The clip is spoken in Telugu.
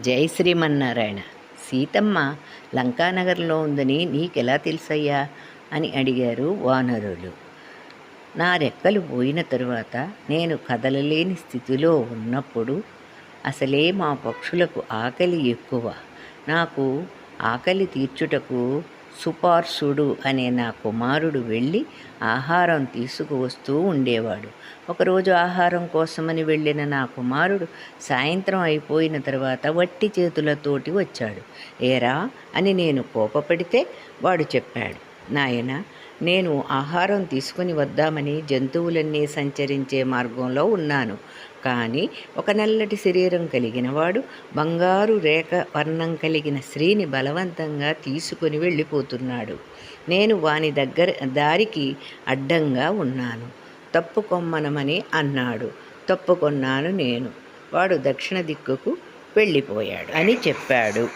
జై శ్రీమన్నారాయణ. సీతమ్మ లంకానగర్లో ఉందని నీకెలా తెలుసయ్యా? అని అడిగారు వానరులు. నా రెక్కలు పోయిన తరువాత నేను కదలలేని స్థితిలో ఉన్నప్పుడు అసలే మా పక్షులకు ఆకలి ఎక్కువ. నాకు ఆకలి తీర్చుటకు సుపార్సుడు అనే నా కుమారుడు వెళ్ళి ఆహారం తీసుకువస్తూ ఉండేవాడు. ఒకరోజు ఆహారం కోసమని వెళ్ళిన నా కుమారుడు సాయంత్రం అయిపోయిన తర్వాత వట్టి చేతులతోటి వచ్చాడు. ఏరా అని నేను కోపపడితే వాడు చెప్పాడు. నాయన నేను ఆహారం తీసుకుని వద్దామని జంతువులన్నీ సంచరించే మార్గంలో ఉన్నాను. కానీ ఒక నల్లటి శరీరం కలిగిన వాడు బంగారు రేఖ వర్ణం కలిగిన స్త్రీని బలవంతంగా తీసుకుని వెళ్ళిపోతున్నాడు. నేను వాని దగ్గర దారికి అడ్డంగా ఉన్నాను. తప్పుకొమ్మనమని అన్నాడు. తప్పుకొన్నాను నేను. వాడు దక్షిణ దిక్కుకు వెళ్ళిపోయాడు అని చెప్పాడు.